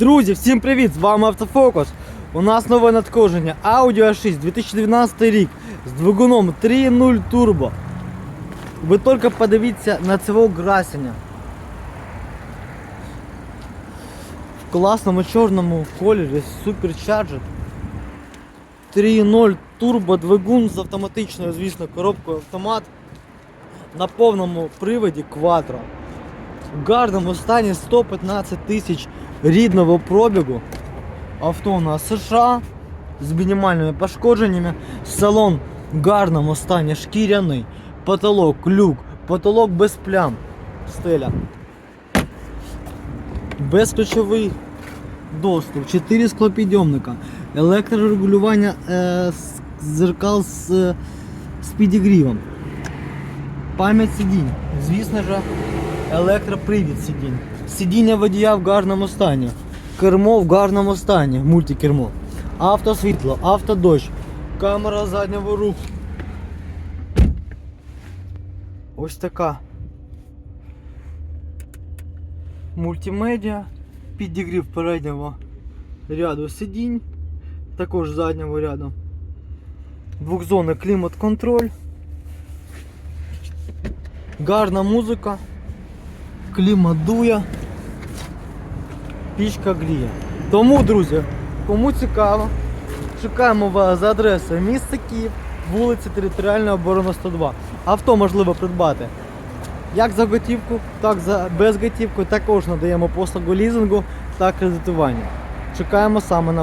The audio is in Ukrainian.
Друзі, всім привіт! З вами Автофокус. У нас нове надходження Audi A6 2012 рік з двигуном 3.0 турбо. Ви тільки подивіться на цього красення. В класному чорному кольорі Supercharger 3.0 турбо двигун з автоматичною, звісно, коробкою автомат на повному приводі Quattro. В гарному стані 115 тисяч рідного пробігу. Авто у нас США з мінімальними пошкодженнями. Салон в гарному стані шкіряний. Потолок, люк, потолок без плям. Стеля. Безключовий доступ, 4 склопідйомника, електрорегулювання е, зеркал з, е, з підігрівом. Пам'ять сидінь. Звісно ж, електропривід сидінь. Сидіння водія в гарному стані. Кермо в гарному стані, мультикермо. Автосвітло, автодощ, камера заднього руху. Ось така. Мультимедіа, підігрів переднього ряду сидінь, також заднього ряду. Двохзонний клімат-контроль. Гарна музика, клімат дує, пічка гріє. Тому, друзі, кому цікаво, чекаємо вас за адресою міста Київ, вулиця Територіальна оборона 102. Авто можливо придбати як за готівку, так за безготівку. Також надаємо послугу лізингу та кредитування. Чекаємо саме на